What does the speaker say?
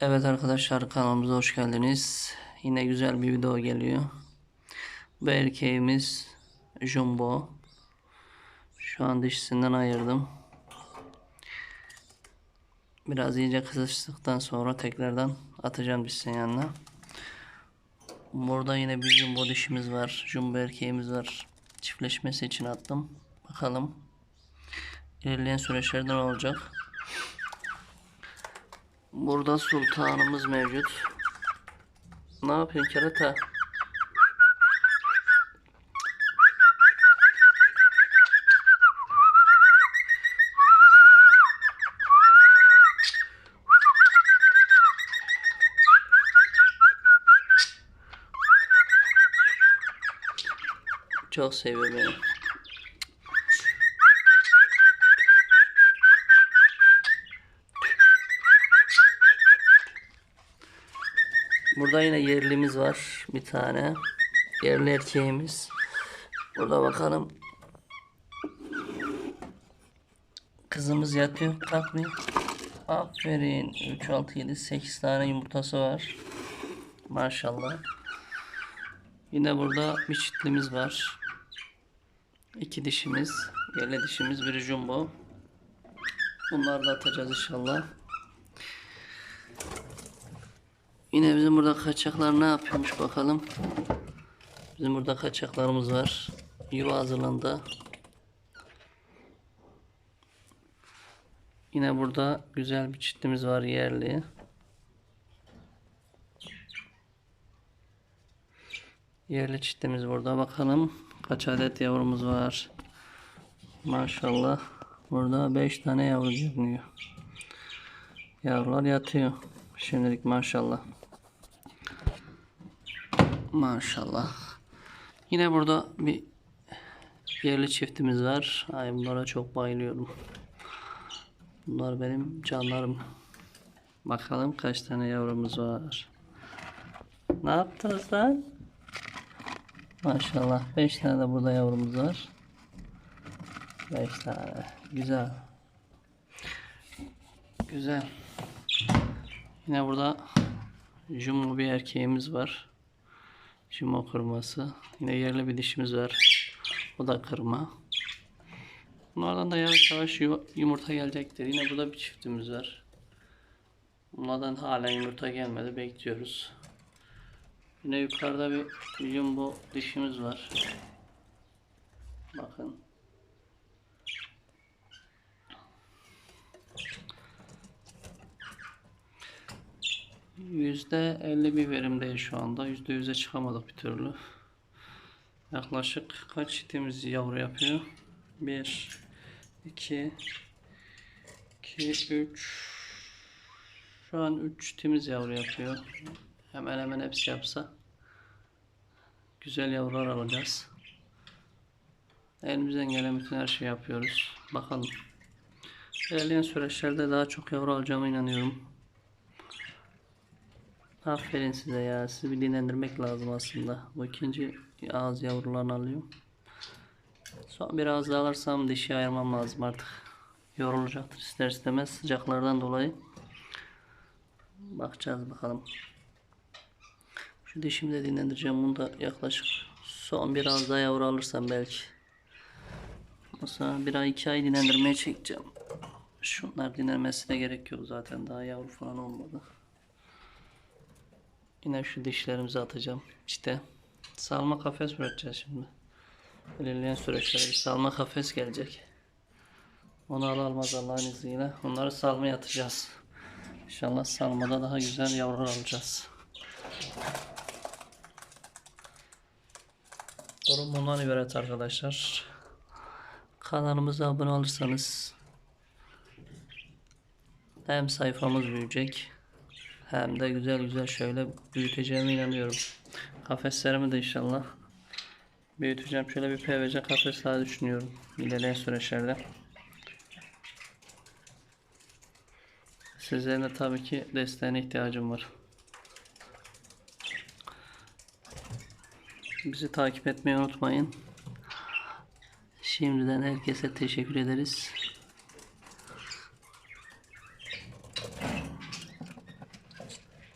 Evet arkadaşlar kanalımıza hoş geldiniz. Yine güzel bir video geliyor. Bu erkeğimiz Jumbo. Şu an dişisinden ayırdım. Biraz iyice kızıştıktan sonra tekrardan atacağım dişinin yanına. Burada yine bir jumbo dişimiz var. Jumbo erkeğimiz var. Çiftleşmesi için attım. Bakalım. İlerleyen süreçlerde ne olacak? Burada sultanımız mevcut. Ne yapıyorsun kerata? Çok seviyor. Burada yine yerlimiz var bir tane. Yerli erkeğimiz. Burada bakalım. Kızımız yatıyor. Kalkmıyor. Aferin. 3, 6, 7, 8 tane yumurtası var. Maşallah. Yine burada bir çitlimiz var. İki dişimiz. Yerli dişimiz biri jumbo. Bunları da atacağız inşallah. Yine bizim burada kaçaklar ne yapıyormuş bakalım. Bizim burada kaçaklarımız var. Yuva hazırlandı. Yine burada güzel bir çiftimiz var yerli. Yerli çiftimiz burada bakalım. Kaç adet yavrumuz var. Maşallah. Burada 5 tane yavru görünüyor. Yavrular yatıyor. Şimdilik maşallah. Maşallah. Yine burada bir yerli çiftimiz var. Ay bunlara çok bayılıyorum. Bunlar benim canlarım. Bakalım kaç tane yavrumuz var. Ne yaptınız lan? Maşallah 5 tane de burada yavrumuz var. 5 tane. Güzel. Güzel. Yine burada jumbo bir erkeğimiz var. Jumbo kırması. Yine yerli bir dişimiz var. O da kırma. Bunlardan da yavaş yavaş yu- yumurta gelecektir. Yine burada bir çiftimiz var. Bunlardan hala yumurta gelmedi. Bekliyoruz. Yine yukarıda bir jumbo dişimiz var. Bakın. Yüzde elli bir verimdeyiz şu anda. Yüzde yüze çıkamadık bir türlü. Yaklaşık kaç çitimiz yavru yapıyor? Bir, iki, iki, üç. Şu an üç çitimiz yavru yapıyor. Hemen hemen hepsi yapsa güzel yavrular alacağız. Elimizden gelen bütün her şeyi yapıyoruz. Bakalım. İlerleyen süreçlerde daha çok yavru alacağıma inanıyorum. Aferin size ya. Sizi bir dinlendirmek lazım aslında. Bu ikinci ağız yavrularını alıyorum. Son bir ağız daha alırsam dişi ayırmam lazım artık. Yorulacaktır ister istemez sıcaklardan dolayı. Bakacağız bakalım. Şu dişimi de dinlendireceğim. Bunu da yaklaşık son bir ağız daha yavru alırsam belki. Mesela bir ay iki ay dinlendirmeye çekeceğim. Şunlar dinlenmesine gerek yok zaten. Daha yavru falan olmadı. Yine şu dişlerimizi atacağım. İşte salma kafes üreteceğiz şimdi. İlerleyen süreçlerde salma kafes gelecek. Onu al almaz Allah'ın izniyle. Onları salmaya atacağız. İnşallah salmada daha güzel yavrular alacağız. Durum bundan ibaret arkadaşlar. Kanalımıza abone olursanız hem sayfamız büyüyecek hem de güzel güzel şöyle büyüteceğime inanıyorum. Kafeslerimi de inşallah büyüteceğim. Şöyle bir PVC kafes daha düşünüyorum ilerleyen süreçlerde. Sizlerin de tabii ki desteğine ihtiyacım var. Bizi takip etmeyi unutmayın. Şimdiden herkese teşekkür ederiz.